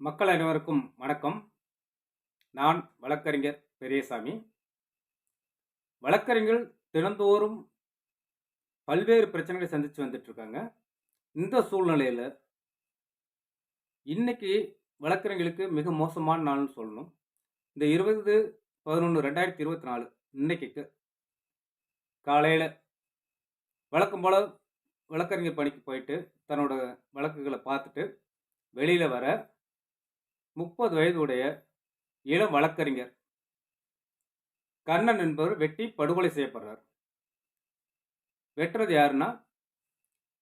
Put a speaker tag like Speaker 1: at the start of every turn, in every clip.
Speaker 1: மக்கள் அனைவருக்கும் வணக்கம். நான் வழக்கறிஞர் பெரியசாமி. வழக்கறிஞர்கள் தினந்தோறும் பல்வேறு பிரச்சனைகளை சந்தித்து வந்துட்டு இருக்காங்க இந்த சூழ்நிலையில் இன்னைக்கு வழக்கறிஞர்களுக்கு மிக மோசமான நாள்னு சொல்லணும். இந்த இருபது பதினொன்று ரெண்டாயிரத்தி இருபத்தி நாலு இன்னைக்கு காலையில் வழக்கம் போல் வழக்கறிஞர் பணிக்கு போயிட்டு தன்னோட வழக்குகளை பார்த்துட்டு வெளியில் வர முப்பது வயதுடைய இளம் வழக்கறிஞர். கண்ணன் என்பவர் வெட்டி படுகொலை செய்யப்படுறார். வெட்டுறது யாருன்னா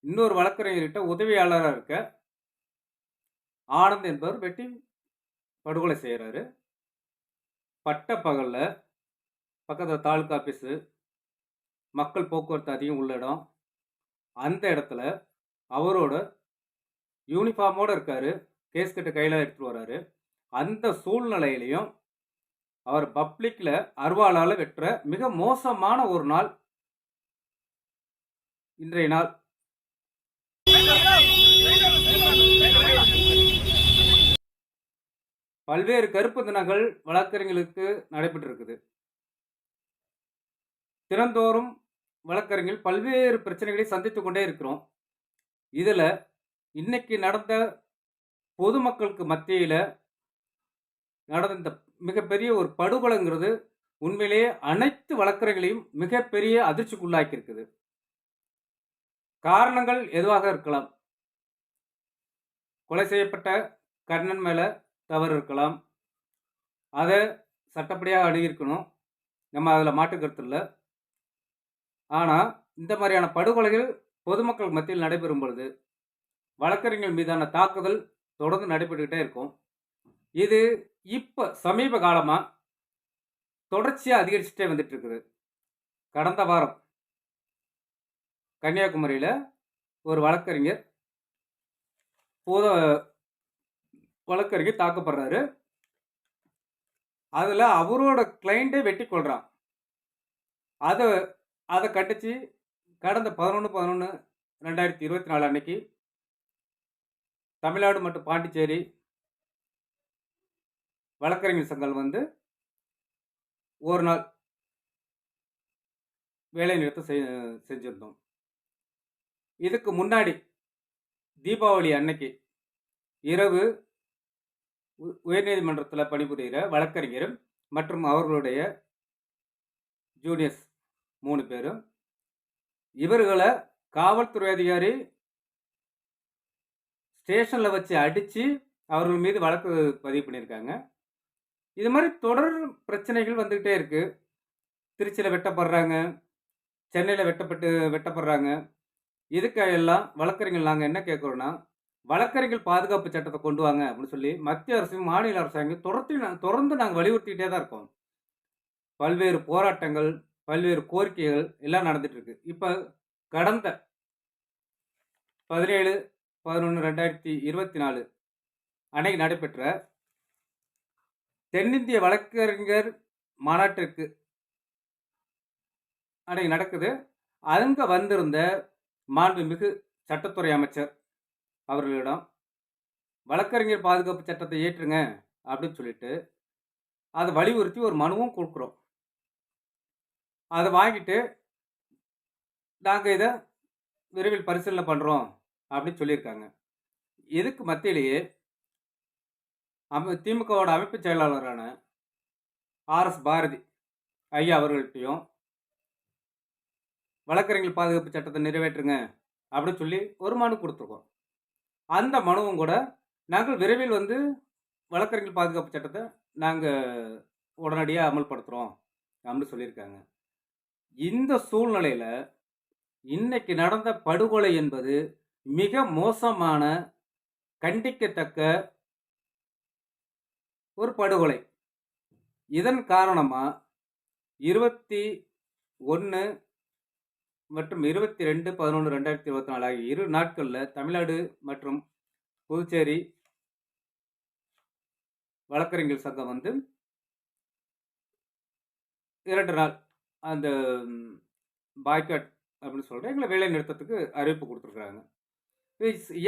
Speaker 1: இன்னொரு வழக்கறிஞர்கிட்ட உதவியாளராக இருக்க ஆனந்த் என்பவர் வெட்டி படுகொலை செய்கிறாரு பட்ட பகலில் பக்கத்தில் தாலுக்கா ஆஃபீஸு மக்கள் போக்குவரத்து அதிகம் உள்ள இடம். அந்த இடத்துல அவரோட யூனிஃபார்மோடு இருக்காரு. கேஸ் கட்டு கையில் எடுத்துகிட்டு வராரு. அந்த சூழ்நிலையிலையும் அவர் பப்ளிக்கில் அருவாளால் வெற்ற மிக மோசமான ஒரு நாள் இன்றைய நாள். பல்வேறு கருப்பு தினங்கள் வழக்கறிஞர்களுக்கு நடைபெற்றிருக்குது. தினந்தோறும் வழக்கறிஞர்கள் பல்வேறு பிரச்சனைகளை சந்தித்து கொண்டே இருக்கிறோம். இதில் இன்னைக்கு நடந்த பொதுமக்களுக்கு மத்தியில் நடந்த இந்த மிகப்பெரிய ஒரு படுகொலைங்கிறது உண்மையிலேயே அனைத்து வழக்கறிஞர்களையும் மிகப்பெரிய அதிர்ச்சிக்குள்ளாக்கி இருக்குது காரணங்கள் எதுவாக இருக்கலாம்? கொலை செய்யப்பட்ட கர்ணன் மேலே தவறு இருக்கலாம். அதை சட்டப்படியாக அணுகியிருக்கணும். நம்ம அதில் மாட்டுக்கிறது இல்லை. ஆனால் இந்த மாதிரியான படுகொலைகள் பொதுமக்கள் மத்தியில் நடைபெறும் பொழுது வழக்கறிஞர்கள் மீதான தாக்குதல் தொடர்ந்து நடைபெற்றுக்கிட்டே இருக்கும். இது இப்போ சமீப காலமாக தொடர்ச்சியாக அதிகரிச்சுட்டே வந்துட்டு இருக்குது கடந்த வாரம் கன்னியாகுமரியில் ஒரு வழக்கறிஞர் போத வழக்கறிஞர் தாக்கப்படுறாரு. அதில் அவரோட கிளைண்ட்டே வெட்டி கொள்கிறான் அதை அதை கட்டிச்சு கடந்த பதினொன்று பதினொன்று ரெண்டாயிரத்தி இருபத்தி நாலு அன்னைக்கு தமிழ்நாடு மற்றும் பாண்டிச்சேரி. வழக்கறிஞர் சங்கம் வந்து ஒரு நாள் வேலை நிறுத்தம் செய் செஞ்சுருந்தோம். இதுக்கு முன்னாடி தீபாவளி அன்னைக்கு இரவு உ- உயர்நீதிமன்றத்தில் பணிபுரிகிற வழக்கறிஞரும் மற்றும் அவர்களுடைய ஜூனியர்ஸ் மூணு பேரும் இவர்களை காவல்துறை அதிகாரி ஸ்டேஷனில் வச்சு அடித்து அவர்கள் மீது வழக்கு பதிவு பண்ணியிருக்காங்க. இது மாதிரி தொடர் பிரச்சனைகள் வந்துக்கிட்டே இருக்குது திருச்சியில் வெட்டப்படுறாங்க. சென்னையில் வெட்டப்பட்டு வெட்டப்படுறாங்க. இதுக்கு எல்லாம் வழக்கறிஞர்கள் நாங்கள் என்ன கேட்குறோன்னா வழக்கறிஞர்கள் பாதுகாப்பு சட்டத்தை கொண்டு வாங்க அப்படின்னு சொல்லி மத்திய அரசும் மாநில அரசாங்கம் தொடர்ந்து நாங்கள் தொடர்ந்து நாங்கள் வலியுறுத்திக்கிட்டே தான் இருக்கோம். பல்வேறு போராட்டங்கள் பல்வேறு கோரிக்கைகள் எல்லாம் நடந்துகிட்ருக்கு இப்போ கடந்த பதினேழு பதினொன்று ரெண்டாயிரத்தி இருபத்தி நாலு அன்னைக்கு நடைபெற்ற தென்னிந்திய வழக்கறிஞர் மாநாட்டிற்கு அன்னைக்கு நடக்குது. அங்கே வந்திருந்த மாண்புமிகு சட்டத்துறை அமைச்சர் அவர்களிடம் வழக்கறிஞர் பாதுகாப்பு சட்டத்தை ஏற்றுங்க அப்படின்னு சொல்லிட்டு அதை வலியுறுத்தி ஒரு மனுவும் கொடுக்குறோம். அதை வாங்கிட்டு நாங்கள் இதை விரைவில் பரிசீலனை பண்ணுறோம் அப்படின்னு சொல்லியிருக்காங்க. இதுக்கு மத்தியிலேயே அம திமுகவோட அமைப்பு செயலாளரான ஆர்எஸ் பாரதி ஐயா அவர்கள்ட்டையும் வழக்கறிஞர் பாதுகாப்பு சட்டத்தை நிறைவேற்றுங்க அப்படின்னு சொல்லி ஒரு மனு கொடுத்துருக்கோம். அந்த மனுவும் கூட நாங்கள் விரைவில் வந்து வழக்கறிஞர் பாதுகாப்பு சட்டத்தை நாங்கள் உடனடியாக அமல்படுத்துகிறோம் அப்படின்னு சொல்லியிருக்காங்க. இந்த சூழ்நிலையில் இன்னைக்கு நடந்த படுகொலை என்பது மிக மோசமான கண்டிக்கத்தக்க ஒரு படுகொலை. இதன் காரணமாக இருபத்தி ஒன்று மற்றும் இருபத்தி ரெண்டு பதினொன்று ரெண்டாயிரத்தி இருபத்தி நாலு ஆகிய இரு நாட்களில் தமிழ்நாடு மற்றும் புதுச்சேரி வழக்கறிஞர் சங்கம் வந்து இரண்டு நாள் அந்த பாய்காட் அப்படின்னு சொல்கிறேன் எங்களை வேலை நிறுத்தத்துக்கு அறிவிப்பு கொடுத்துருக்குறாங்க.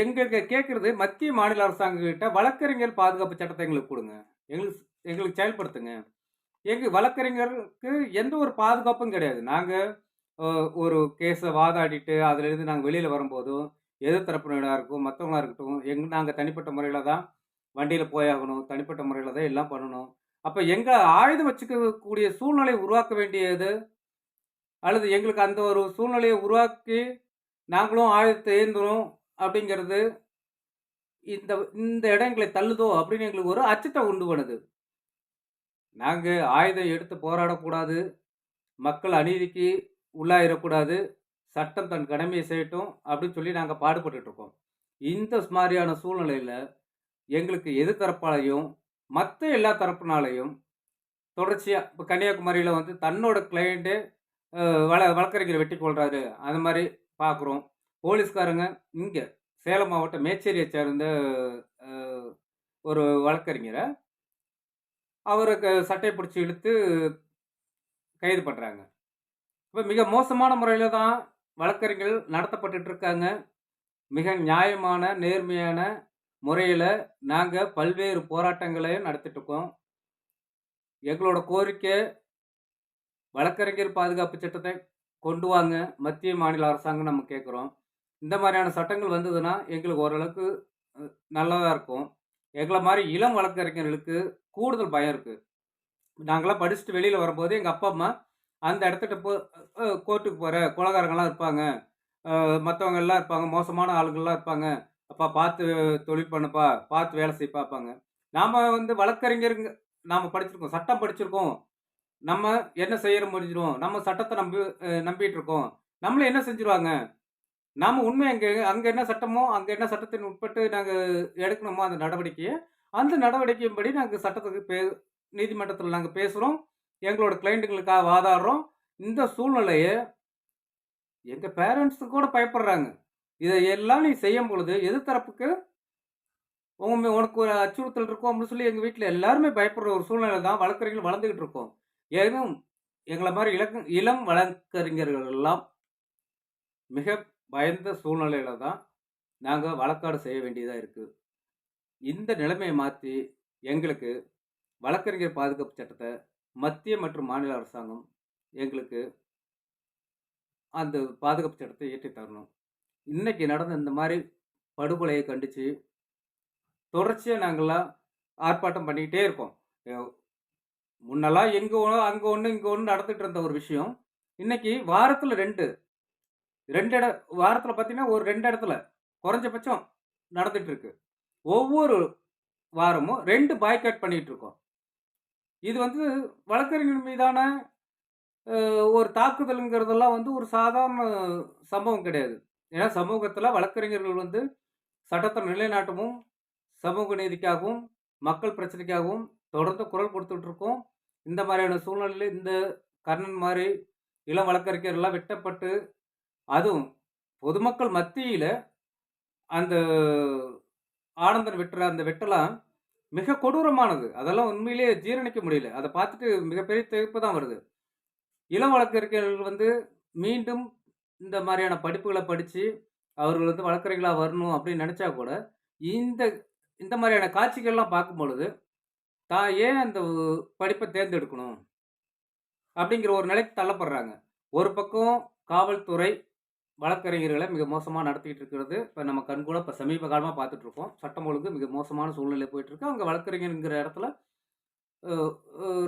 Speaker 1: எங்களுக்கு கேட்கறது மத்திய, மாநில அரசாங்கக்கிட்ட வழக்கறிஞர் பாதுகாப்பு சட்டத்தை எங்களுக்கு கொடுங்க எங்களுக்கு எங்களுக்கு செயல்படுத்துங்க. எங்கள் வழக்கறிஞருக்கு எந்த ஒரு பாதுகாப்பும் கிடையாது. நாங்கள் ஒரு கேஸை வாதாடிட்டு, அதுலேருந்து நாங்கள் வெளியில் வரும்போதும், எது தரப்பினராக இருக்கும் மற்றவங்களா இருக்கட்டும், எங் நாங்கள் தனிப்பட்ட முறையில் தான் வண்டியில் போயாகணும். தனிப்பட்ட முறையில் தான் எல்லாம் பண்ணணும். அப்போ எங்களை ஆயுதம் வச்சுக்கக்கூடிய சூழ்நிலை உருவாக்க வேண்டியது, அல்லது எங்களுக்கு அந்த ஒரு சூழ்நிலையை உருவாக்கி, நாங்களும் ஆயுதத்தை ஏந்துறோம் அப்படிங்கிறது, இந்த இந்த இடம் எங்களை தள்ளுதோ அப்படின்னு எங்களுக்கு ஒரு அச்சத்தை உண்டு பண்ணுது. நாங்கள் ஆயுதம் எடுத்து போராடக்கூடாது. மக்கள் அநீதிக்கு உள்ளாயிடக்கூடாது சட்டம் தன் கடமையை செய்யட்டும் அப்படின்னு சொல்லி நாங்கள் பாடுபட்டுட்டு இருக்கோம். இந்த மாதிரியான சூழ்நிலையில் எங்களுக்கு எது தரப்பாலையும் மற்ற எல்லா தரப்புனாலையும் தொடர்ச்சியாக இப்போ கன்னியாகுமரியில் வந்து தன்னோட கிளையண்ட்டு வள வழ வெட்டி கொள்கிறாரு கொல்றாரு. அது மாதிரி பார்க்குறோம். போலீஸ்காரங்க இங்கே சேலம் மாவட்டம் மேச்சேரியை சேர்ந்த ஒரு வழக்கறிஞரை அவருக்கு சட்டை பிடிச்சி இழுத்து கைது பண்ணுறாங்க இப்போ மிக மோசமான முறையில் தான் வழக்கறிஞர்கள் நடத்தப்பட்டுட்டு இருக்காங்க. மிக நியாயமான, நேர்மையான முறையில் நாங்கள் பல்வேறு போராட்டங்களையும் நடத்திட்டுருக்கோம் எங்களோட கோரிக்கை வழக்கறிஞர் பாதுகாப்பு சட்டத்தை கொண்டு வாங்க. மத்திய, மாநில அரசாங்கம் நம்ம கேட்குறோம். இந்த மாதிரியான சட்டங்கள் வந்ததுன்னா, எங்களுக்கு ஓரளவுக்கு நல்லதாக இருக்கும். எங்களை மாதிரி இளம் வழக்கறிஞர்களுக்கு கூடுதல் பயம் இருக்குது நாங்களாம் படிச்சுட்டு வெளியில் வரும்போது, எங்கள் அப்பா, அம்மா அந்த இடத்துட்ட போ கோர்ட்டுக்கு போகிற கொலைகாரங்கலாம் இருப்பாங்க. மற்றவங்க எல்லாம் இருப்பாங்க. மோசமான ஆளுங்கள்லாம் இருப்பாங்க. "அப்பா பார்த்து தொழில் பண்ணுப்பா, பார்த்து வேலை செய் பார்ப்பாங்க நாம் வந்து வழக்கறிஞர்ங்க நாம் படிச்சிருக்கோம். சட்டம் படிச்சிருக்கோம். நம்ம என்ன செய்யற முடிஞ்சிடும் நம்ம சட்டத்தை நம்பி நம்பிகிட்ருக்கோம் நம்பிட்டு இருக்கோம். என்ன செஞ்சுருவாங்க? நாம உண்மை அங்க அங்க என்ன சட்டமோ, அங்க என்ன சட்டத்தின் உட்பட்டு நாங்க எடுக்கணுமோ அந்த நடவடிக்கையை அந்த நடவடிக்கையின்படி நாங்க சட்டத்துக்கு பே நீதிமன்றத்தில் நாங்க பேசுறோம். எங்களோட கிளையன்ட்டுகளுக்காக வாதாடுறோம். இந்த சூழ்நிலையை எங்க பேரன்ட்ஸ் கூட பயப்படுறாங்க. இதை எல்லாம் நீ செய்யும் பொழுது, எதிர் தரப்புக்கு உங்க உனக்கு ஒரு அச்சுறுத்தல் இருக்கும் அப்படின்னு சொல்லி எங்க வீட்டில் எல்லாருமே பயப்படுற ஒரு சூழ்நிலை தான் வழக்கறிஞர்கள் வளர்ந்துகிட்டு இருக்கோம். ஏதும் எங்களை மாதிரி இலக்கு இளம் வழக்கறிஞர்கள் எல்லாம் மிக பயந்த சூழ்நிலையில தான் நாங்கள் வழக்காடு செய்ய வேண்டியதாக இருக்குது இந்த நிலைமையை மாற்றி எங்களுக்கு வழக்கறிஞர் பாதுகாப்பு சட்டத்தை மத்திய மற்றும் மாநில அரசாங்கம் எங்களுக்கு அந்த பாதுகாப்பு சட்டத்தை இயற்றி தரணும். இன்றைக்கி நடந்த இந்த மாதிரி படுகொலையை கண்டிச்சு, தொடர்ச்சியாக நாங்கள்லாம் ஆர்ப்பாட்டம் பண்ணிக்கிட்டே இருக்கோம். முன்னெல்லாம் எங்கே அங்கே ஒன்று இங்கே ஒன்று நடந்துகிட்டு இருந்த ஒரு விஷயம், இன்னைக்கு வாரத்தில் ரெண்டு ரெண்டு இட வாரத்தில் பார்த்தீங்கன்னா, ஒரு ரெண்டு இடத்துல குறைஞ்சபட்சம் நடந்துட்டு இருக்கு. ஒவ்வொரு வாரமும் ரெண்டு பாய்காட் பண்ணிட்டு இருக்கோம். இது வந்து வழக்கறிஞர் மீதான ஒரு தாக்குதலுங்கிறதெல்லாம் வந்து ஒரு சாதாரண சம்பவம் கிடையாது. ஏன்னா சமூகத்தில் வழக்கறிஞர்கள் வந்து சட்டத்தை நிலைநாட்டவும், சமூக நீதிக்காகவும், மக்கள் பிரச்சனைக்காகவும் தொடர்ந்து குரல் கொடுத்துட்டு இருக்கோம். இந்த மாதிரியான சூழ்நிலையில் இந்த கர்ணன் மாதிரி இளம் வழக்கறிஞர்லாம் வெட்டப்பட்டு, அதுவும் பொதுமக்கள் மத்தியில் அந்த ஆனந்தன் வெட்டுற அந்த வெட்டெல்லாம் மிக கொடூரமானது. அதெல்லாம் உண்மையிலேயே ஜீரணிக்க முடியல. அதை பார்த்துட்டு மிகப்பெரிய திகைப்பு தான் வருது. இளம் வழக்கறிஞர்கள் வந்து மீண்டும் இந்த மாதிரியான படிப்புகளை படித்து அவர்கள் வந்து வழக்கறிஞர்களாக வரணும் அப்படின்னு நினச்சா கூட, இந்த இந்த மாதிரியான காட்சிகள்லாம் பார்க்கும்பொழுது, தான் ஏன் அந்த படிப்பை தேர்ந்தெடுக்கணும்? அப்படிங்கிற ஒரு நிலைக்கு தள்ளப்படுறாங்க. ஒரு பக்கம் காவல்துறை வழக்கறிஞர்களை மிக மோசமாக நடத்திட்டு இருக்கிறது, இப்போ நம்ம கண்கூட இப்போ சமீப காலமாக பார்த்துட்ருக்கோம் சட்டம் ஒழுங்கு மிக மோசமான சூழ்நிலை போயிட்டுருக்கு அவங்க வழக்கறிஞர்ங்கிற இடத்துல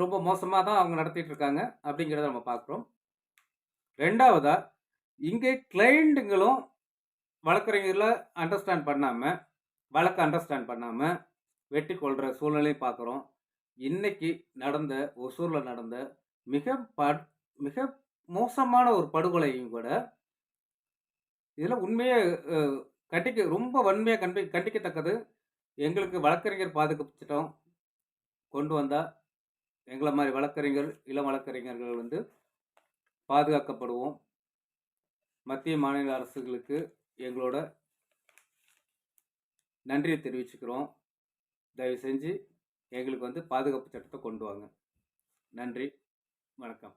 Speaker 1: ரொம்ப மோசமாக தான் அவங்க நடத்திட்டு இருக்காங்க. அப்படிங்கிறத நம்ம பார்க்குறோம். ரெண்டாவதாக இங்கே கிளைண்ட்டுங்களும் வழக்கறிஞர்களை அண்டர்ஸ்டாண்ட் பண்ணாமல் வழக்கை அண்டர்ஸ்டாண்ட் பண்ணாமல் வெட்டி கொள்கிற சூழ்நிலையும் பார்க்குறோம். இன்னைக்கு நடந்த ஒசூரில் நடந்த மிக பட் மிக மோசமான ஒரு படுகொலையும் கூட இதெல்லாம் உண்மையே கண்டிக்க ரொம்ப வன்மையாக கண்டி கண்டிக்கத்தக்கது. எங்களுக்கு வழக்கறிஞர் பாதுகாப்பு சட்டம் கொண்டு வந்தால் எங்களை மாதிரி வழக்கறிஞர், இளம் வழக்கறிஞர்கள் வந்து பாதுகாக்கப்படுவோம். மத்திய, மாநில அரசுகளுக்கு எங்களோட நன்றியை தெரிவிச்சுக்கிறோம். தயவு செஞ்சு எங்களுக்கு வந்து பாதுகாப்பு சட்டத்தை கொண்டு வாங்க. நன்றி. வணக்கம்.